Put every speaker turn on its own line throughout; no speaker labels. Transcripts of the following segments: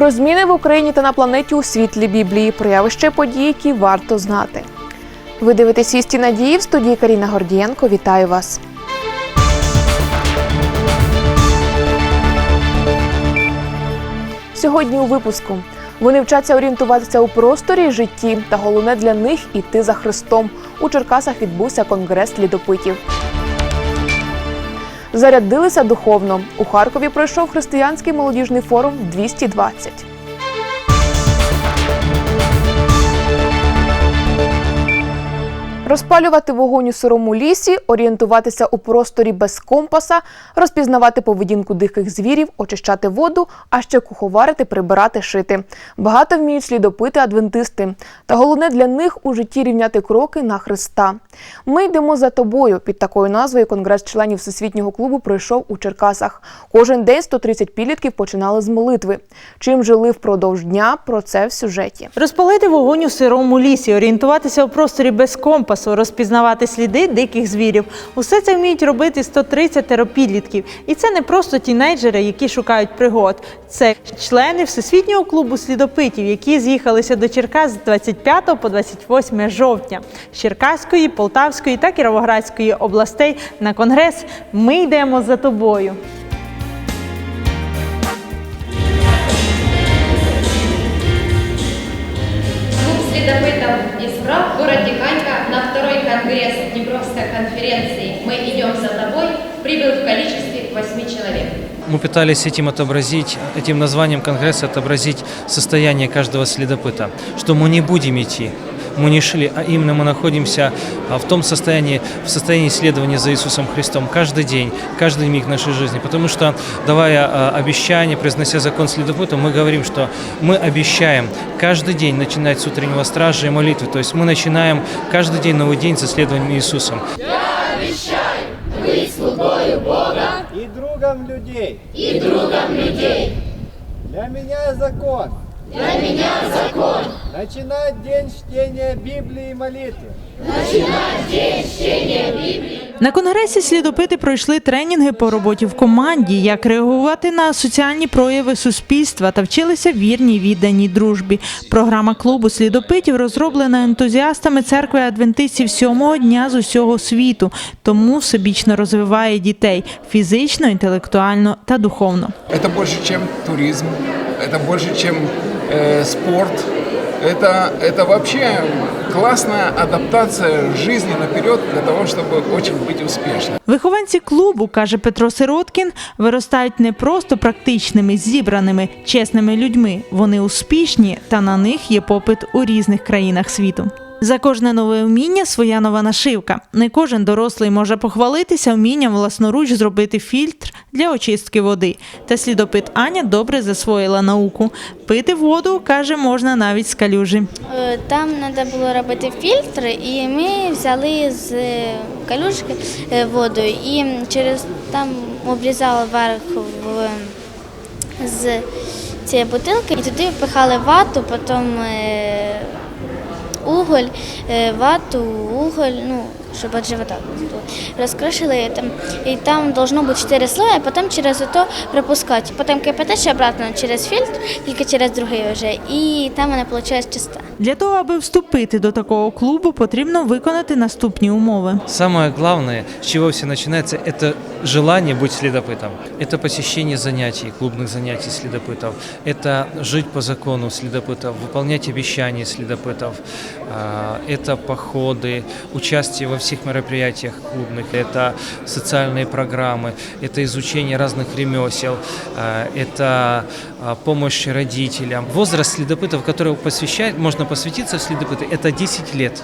Про зміни в Україні та на планеті у світлі Біблії, про явище події, які варто знати. Ви дивитесь «Вісті надії» в студії Каріна Гордієнко. Вітаю вас. Сьогодні у випуску вони вчаться орієнтуватися у просторі житті, та головне для них іти за Христом. У Черкасах відбувся конгрес слідопитів. Зарядилися духовно. У Харкові пройшов християнський молодіжний форум 220. Розпалювати вогонь у сирому лісі, орієнтуватися у просторі без компаса, розпізнавати поведінку диких звірів, очищати воду, а ще куховарити, прибирати, шити. Багато вміють слідопити адвентисти. Та головне для них у житті рівняти кроки на Христа. Ми йдемо за тобою. Під такою назвою конгрес членів Всесвітнього клубу пройшов у Черкасах. Кожен день 130 підлітків починали з молитви. Чим жили впродовж дня, про це в сюжеті.
Розпалити вогонь у сирому лісі, орієнтуватися у просторі без компасу, розпізнавати сліди диких звірів. Усе це вміють робити 130 підлітків. І це не просто тінейджери, які шукають пригод. Це члени Всесвітнього клубу слідопитів, які з'їхалися до Черкас з 25 по 28 жовтня з Черкаської, Полтавської та Кіровоградської областей на конгрес. Ми йдемо за тобою.
Мы
пытались этим отобразить, этим названием Конгресса отобразить состояние каждого следопыта, что мы не будем идти, мы не шли, а именно мы находимся а, в том состоянии, в состоянии исследования за Иисусом Христом каждый день, каждый миг нашей жизни. Потому что, давая а, обещание, произнося закон следопыта, мы говорим, что мы обещаем каждый день начинать с утреннего стража и молитвы. То есть мы начинаем каждый день новый день с исследованием Иисусом.
и другом людей. И другом людей. Для меня закон. Для меня закон. Начинать день чтения Библии и молитвы.
На конгресі слідопити пройшли тренінги по роботі в команді, як реагувати на соціальні прояви суспільства та вчилися вірній відданій дружбі. Програма клубу слідопитів розроблена ентузіастами церкви адвентистів сьомого дня з усього світу, тому всебічно розвиває дітей фізично, інтелектуально та духовно.
Это больше, чем туризм, это больше, чем э, спорт. Это, это вообще классная адаптация жизни наперед для того, чтобы очень быть успешным.
Вихованці клубу, каже Петро Сироткін, виростають не просто практичними, зібраними, чесними людьми. Вони успішні, та на них є попит у різних країнах світу. За кожне нове вміння своя нова нашивка. Не кожен дорослий може похвалитися вмінням власноруч зробити фільтр для очистки води. Та слідопит Аня добре засвоїла науку. Пити воду, каже, можна навіть з калюжі.
Е, Там треба було робити фільтр, і ми взяли з е, калюшки е, воду і через там обрізали верх в, з цієї бутилки, і туди впихали вату, потім е, уголь, е, вату, уголь, ну, щоб від живота було. розкришили там, і там должно бути 4 слоя, а потім через то пропускати. Потім кипятиш обратно через фільтр, тільки через другий вже, і там вона виходить чиста.
Для того, аби вступити до такого клубу, потрібно виконати наступні умови.
Самое главное, с чего все начинается, это желание быть следопытом. Это посещение занятий, клубных занятий следопытов. Это жить по закону следопытов, выполнять обещания следопытов. А, Это походы, участие во всех мероприятиях клубных. Это социальные программы, это изучение разных ремесел, а, это а, помощь родителям. Возраст следопытов, который посвящает, можно посвятиться в следопыты, это 10 лет.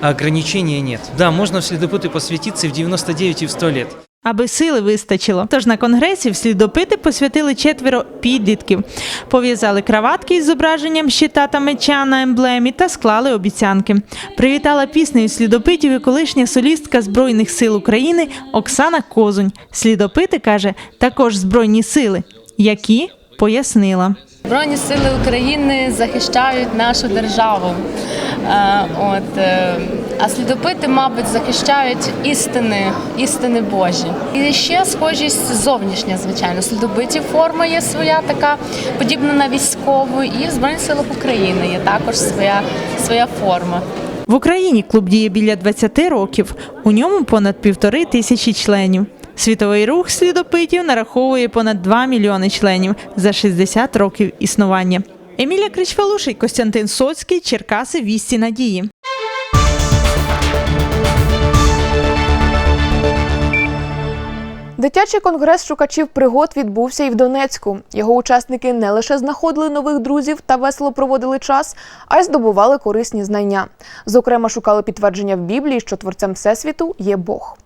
А ограничения нет. Да, можно в следопыты посвятиться и в 99, и в 100 лет.
Аби сили вистачило. Тож на конгресі в слідопити посвятили четверо підлітків, пов'язали краватки із зображенням щита та меча на емблемі та склали обіцянки. Привітала піснею слідопитів і колишня солістка Збройних сил України Оксана Козунь. Слідопити каже, також збройні сили, які пояснила.
Збройні сили України захищають нашу державу. Е, От, е, А слідопити, мабуть, захищають істини, істини Божі. І ще схожість зовнішня, звичайно. Слідопитів форма є своя така, подібна на військову, і в Збройних силах України є також своя, своя форма.
В Україні клуб діє біля 20 років. У ньому понад півтори тисячі членів. Світовий рух слідопитів нараховує понад 2 мільйони членів за 60 років існування. Емілія Кричфалуший, Костянтин Соцький, Черкаси, Вісті Надії.
Дитячий конгрес шукачів пригод відбувся і в Донецьку. Його учасники не лише знаходили нових друзів та весело проводили час, а й здобували корисні знання. Зокрема, шукали підтвердження в Біблії, що творцем всесвіту є Бог.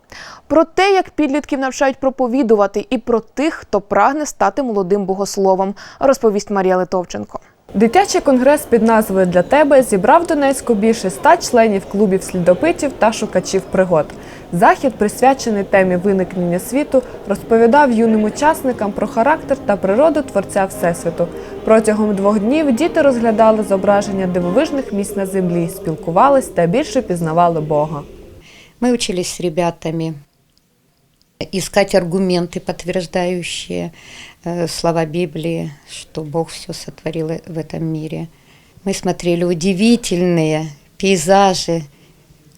Про те, як підлітків навчають проповідувати, і про тих, хто прагне стати молодим богословом, розповість Марія Литовченко.
Дитячий конгрес під назвою Для тебе зібрав в Донецьку більше ста членів клубів слідопитів та шукачів пригод. Захід, присвячений темі виникнення світу, розповідав юним учасникам про характер та природу творця Всесвіту. Протягом двох днів діти розглядали зображення дивовижних місць на землі, спілкувались та більше пізнавали Бога.
Мы учились с ребятами искать аргументы, подтверждающие э, слова Библии, что Бог все сотворил в этом мире. Мы смотрели удивительные пейзажи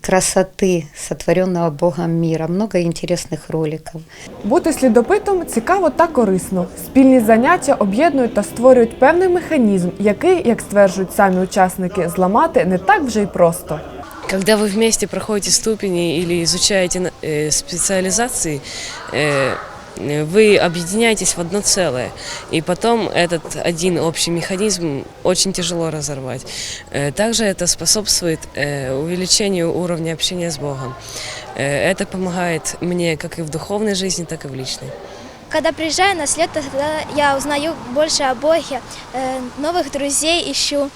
красоты сотворенного Богом мира, много интересных роликов.
Бути слідопитом цікаво та корисно. Спільні заняття об'єднують та створюють певний механізм, який, як стверджують самі учасники, зламати не так вже й просто.
Когда вы вместе проходите ступени или изучаете э, специализации, э, вы объединяетесь в одно целое. И потом этот один общий механизм очень тяжело разорвать. Э, Также это способствует увеличению уровня общения с Богом. Это помогает мне как и в духовной жизни, так и в личной.
Когда приезжаю на след, тогда я узнаю больше о Боге, новых друзей ищу.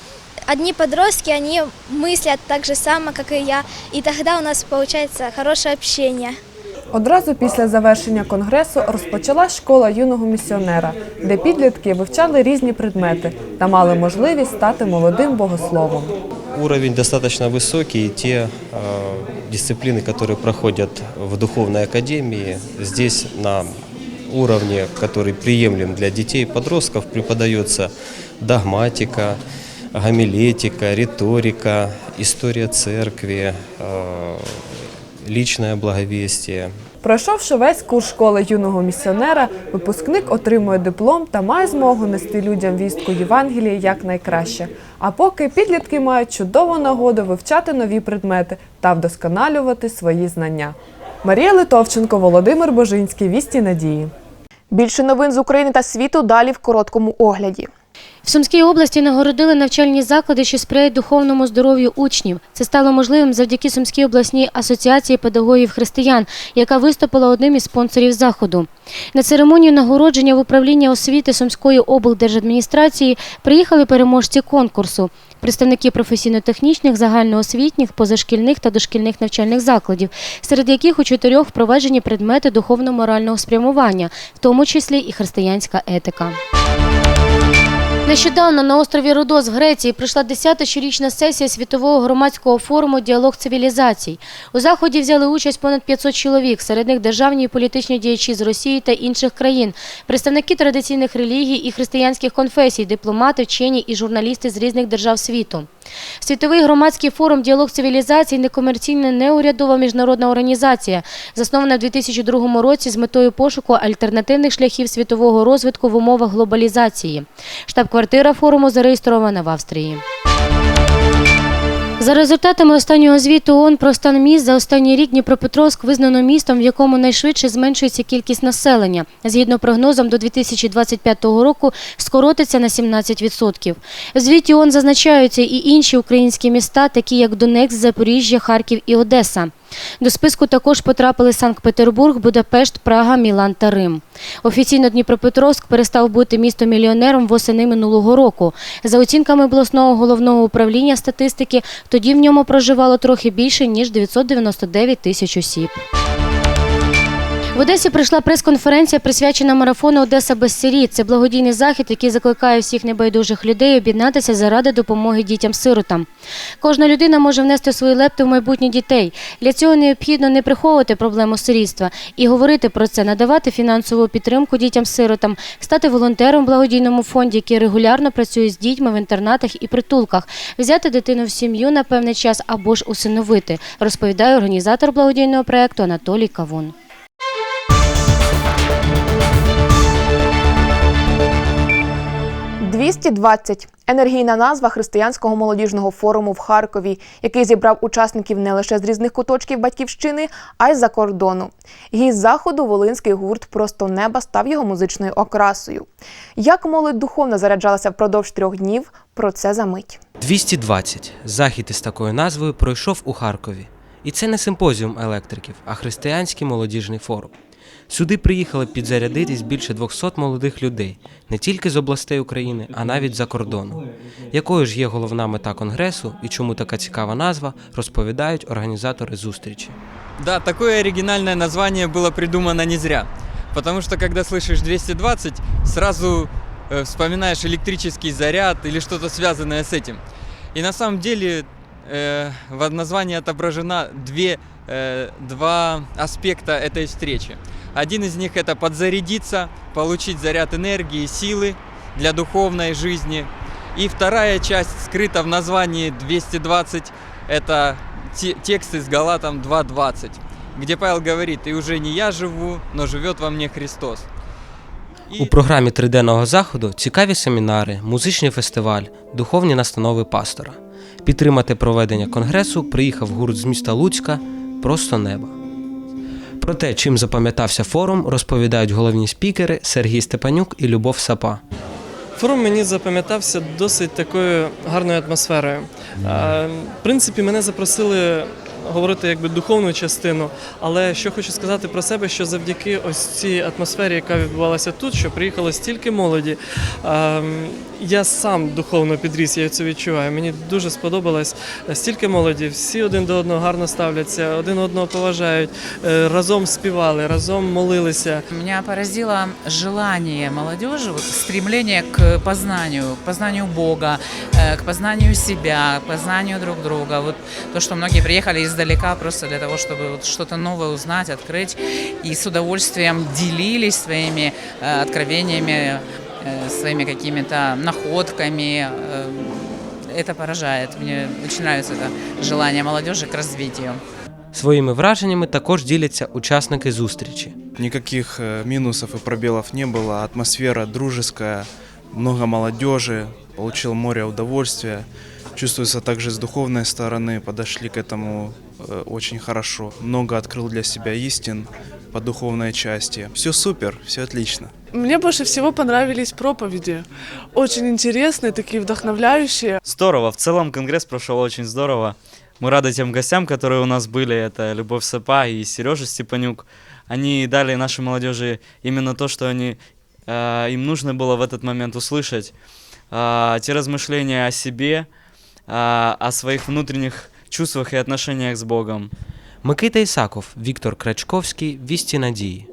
Одни подростки, они мыслят так же само, как и я, и тогда у нас получается хорошее общение.
Одразу після завершення конгресу розпочалась школа юного місіонера, де підлітки вивчали різні предмети та мали можливість стати молодим богословом.
Уровень достаточно высокий, и те э, дисциплины, которые проходят в духовной академии, здесь на уровне, который приемлем для детей и подростков, преподается догматика, гомилетика, риторика, история церкви, э, личное благовестие.
Пройшовши весь курс школи юного місіонера, випускник отримує диплом та має змогу нести людям вістку Євангелії якнайкраще. А поки підлітки мають чудову нагоду вивчати нові предмети та вдосконалювати свої знання. Марія Литовченко, Володимир Божинський, Вісті Надії.
Більше новин з України та світу далі в короткому огляді.
В Сумській області нагородили навчальні заклади, що сприяють духовному здоров'ю учнів. Це стало можливим завдяки Сумській обласній асоціації педагогів християн, яка виступила одним із спонсорів заходу. На церемонію нагородження в управління освіти Сумської облдержадміністрації приїхали переможці конкурсу. Представники професійно-технічних, загальноосвітніх, позашкільних та дошкільних навчальних закладів, серед яких у чотирьох впроваджені предмети духовно-морального спрямування, в тому числі і християнська етика. Нещодавно на острові Родос в Греції пройшла 10-та щорічна сесія світового громадського форуму Діалог цивілізацій. У заході взяли участь понад 500 чоловік, серед них державні і політичні діячі з Росії та інших країн, представники традиційних релігій і християнських конфесій, дипломати, вчені і журналісти з різних держав світу. Світовий громадський форум Діалог цивілізацій некомерційна неурядова міжнародна організація, заснована в 2002 році з метою пошуку альтернативних шляхів світового розвитку в умовах глобалізації. Штаб-квартира форуму зареєстрована в Австрії. За результатами останнього звіту ООН про стан міст за останній рік Дніпропетровськ визнано містом, в якому найшвидше зменшується кількість населення. Згідно прогнозам, до 2025 року скоротиться на 17%. В звіті ООН зазначаються і інші українські міста, такі як Донецьк, Запоріжжя, Харків і Одеса. До списку також потрапили Санкт-Петербург, Будапешт, Прага, Мілан та Рим. Офіційно Дніпропетровськ перестав бути містом-мільйонером восени минулого року. За оцінками обласного головного управління статистики, тоді в ньому проживало трохи більше ніж 999 тисяч осіб. Одесі прийшла прес-конференція, присвячена марафону Одеса без сиріт. Це благодійний захід, який закликає всіх небайдужих людей об'єднатися заради допомоги дітям-сиротам. Кожна людина може внести свої лепти в майбутнє дітей. Для цього необхідно не приховувати проблему сирітства і говорити про це, надавати фінансову підтримку дітям-сиротам, стати волонтером в благодійному фонді, який регулярно працює з дітьми в інтернатах і притулках, взяти дитину в сім'ю на певний час або ж усиновити, розповідає організатор благодійного проекту Анатолій Кавун.
«220» – енергійна назва християнського молодіжного форуму в Харкові, який зібрав учасників не лише з різних куточків батьківщини, а й за кордону. Гість заходу волинський гурт Просто неба став його музичною окрасою. Як молодь духовно заряджалася впродовж трьох днів, про це за мить.
220. Захід із такою назвою пройшов у Харкові. І це не симпозіум електриків, а християнський молодіжний форум. Сюди приїхали підзарядитись більше 200 молодих людей, не тільки з областей України, а навіть за кордону. Якою ж є головна мета конгресу і чому така цікава назва, розповідають організатори зустрічі.
Да, такое оригинальное название было придумано не зря. Потому что когда слышишь 220, сразу э, вспоминаешь электрический заряд или что-то связанное с этим. И на самом деле э, в названии отображена две, э, два аспекта этой встречи. Один из них это подзарядиться, получить заряд энергии, силы для духовной жизни. И вторая часть скрыта в названии 220, это те- текст из Галатам 2.20, где Павел говорит, «И уже не я живу, но живет во мне Христос».
У програмі триденного заходу цікаві семінари, музичний фестиваль, духовні настанови пастора. Підтримати проведення конгресу приїхав гурт з міста Луцька Просто неба. Про те, чим запам'ятався форум, розповідають головні спікери Сергій Степанюк і Любов Сапа.
Форум мені запам'ятався досить такою гарною атмосферою. В принципі, мене запросили говорити якби духовну частину, але що хочу сказати про себе, що завдяки ось цій атмосфері, яка відбувалася тут, що приїхало стільки молоді, я сам духовно підріс, я це відчуваю. Мені дуже сподобалось стільки молоді, всі один до одного гарно ставляться, один одного поважають, е, разом співали, разом молилися.
Меня поразило желание молодежи, вот стремление к познанию, к познанию Бога, э, к познанию себя, к познанию друг друга. Вот то, что многие приехали издалека просто для того, чтобы вот что-то новое узнать, открыть, и с удовольствием делились своими э, откровениями, э, своими какими-то находками. Э, Это поражает. Мне очень нравится это желание молодежи к развитию.
Своїми враженнями також діляться учасники зустрічі.
Никаких э, минусов и пробелов не было. Атмосфера дружеская, много молодежи, получил море удовольствия. Чувствуется также с духовной стороны, подошли к этому э, очень хорошо. Много открыл для себя истин по духовной части. Все супер, все отлично.
Мне больше всего понравились проповеди. Очень интересные, такие вдохновляющие.
Здорово, в целом конгресс прошел очень здорово. Мы рады тем гостям, которые у нас были. Это Любовь Сапа и Сережа Степанюк. Они дали нашей молодежи именно то, что они, э, им нужно было в этот момент услышать. Э, те размышления о себе, э, о своих внутренних чувствах и отношениях с Богом.
Микита Ісаков, Віктор Крачковський, Вісті надії.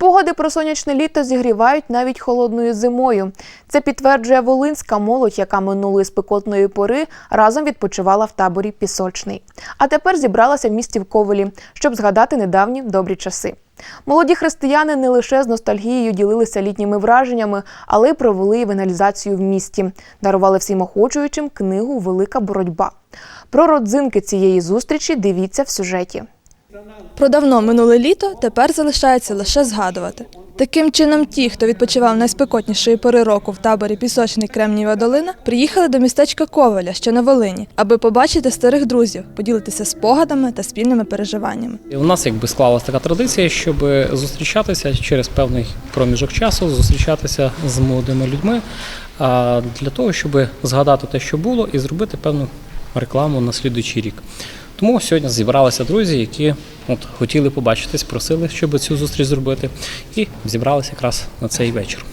Спогади про сонячне літо зігрівають навіть холодною зимою. Це підтверджує волинська молодь, яка минулої спекотної пори разом відпочивала в таборі Пісочний. А тепер зібралася в місті в Ковелі, щоб згадати недавні добрі часи. Молоді християни не лише з ностальгією ділилися літніми враженнями, але й провели евангелізацію в місті, дарували всім охочуючим книгу Велика боротьба. Про родзинки цієї зустрічі дивіться в сюжеті.
Про давно минуле літо тепер залишається лише згадувати. Таким чином, ті, хто відпочивав найспекотнішої пори року в таборі Пісочний Кремнієва долина, приїхали до містечка Ковеля, що на Волині, аби побачити старих друзів, поділитися спогадами та спільними переживаннями.
У нас якби склалася така традиція, щоб зустрічатися через певний проміжок часу, зустрічатися з молодими людьми для того, щоб згадати те, що було, і зробити певну рекламу на слідуючий рік. Тому сьогодні зібралися друзі, які от хотіли побачитись, просили, щоб цю зустріч зробити, і зібралися якраз на цей вечір.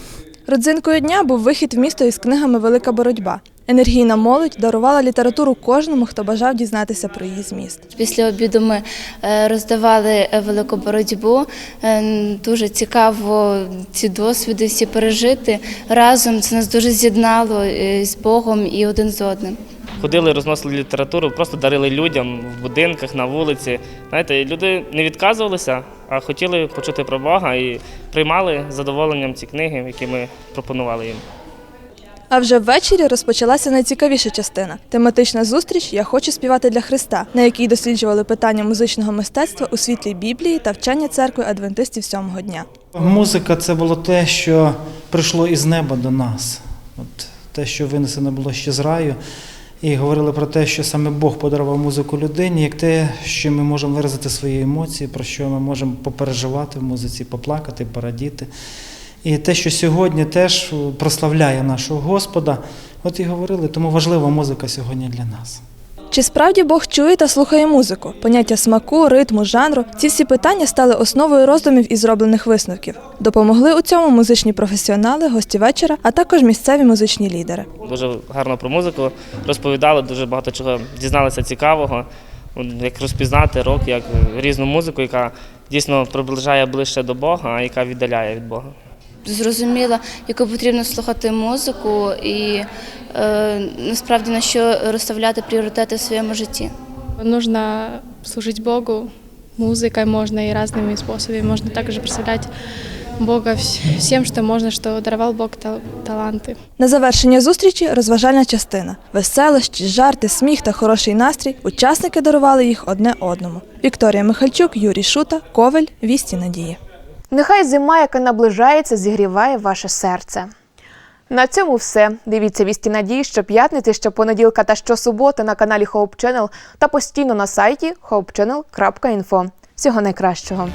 Родзинкою дня був вихід в місто із книгами Велика боротьба. Енергійна молодь дарувала літературу кожному, хто бажав дізнатися про її зміст.
Після обіду ми е, роздавали е, велику боротьбу. Е, Дуже цікаво ці досвіди всі пережити разом. Це нас дуже з'єднало з Богом і один з одним.
Ходили, розносили літературу, просто дарили людям в будинках, на вулиці. Знаєте, люди не відказувалися, а хотіли почути про Бога і приймали з задоволенням ці книги, які ми пропонували їм.
А вже ввечері розпочалася найцікавіша частина тематична зустріч Я хочу співати для Христа, на якій досліджували питання музичного мистецтва у світлі Біблії та вчення церкви адвентистів сьомого дня.
Музика це було те, що прийшло із неба до нас. От те, що винесено було ще з раю. І говорили про те, що саме Бог подарував музику людині, як те, що ми можемо виразити свої емоції, про що ми можемо попереживати в музиці, поплакати, порадіти. І те, що сьогодні теж прославляє нашого Господа, от і говорили, тому важлива музика сьогодні для нас.
Чи справді Бог чує та слухає музику? Поняття смаку, ритму, жанру ці всі питання стали основою роздумів і зроблених висновків. Допомогли у цьому музичні професіонали, гості вечора, а також місцеві музичні лідери.
Дуже гарно про музику розповідали, дуже багато чого дізналися цікавого, як розпізнати рок, як різну музику, яка дійсно приближає ближче до Бога, а яка віддаляє від Бога
Зрозуміла, яку потрібно слухати музику і е, насправді на що розставляти пріоритети в своєму житті.
Нужно служить Богу музыкой можно и разными способами. Можно также представлять Бога вс- всем, что можно, что даровал Бог тал- таланты.
На завершення зустрічі розважальна частина. Веселощі, жарти, сміх та хороший настрій. Учасники дарували їх одне одному. Вікторія Михальчук, Юрій Шута, Ковель, Вісті Надії.
Нехай зима, яка наближається, зігріває ваше серце. На цьому все. Дивіться вісті надії щоп'ятниці, щопонеділка та щосуботи на каналі Hope Channel та постійно на сайті hopechannel.info. Всього найкращого.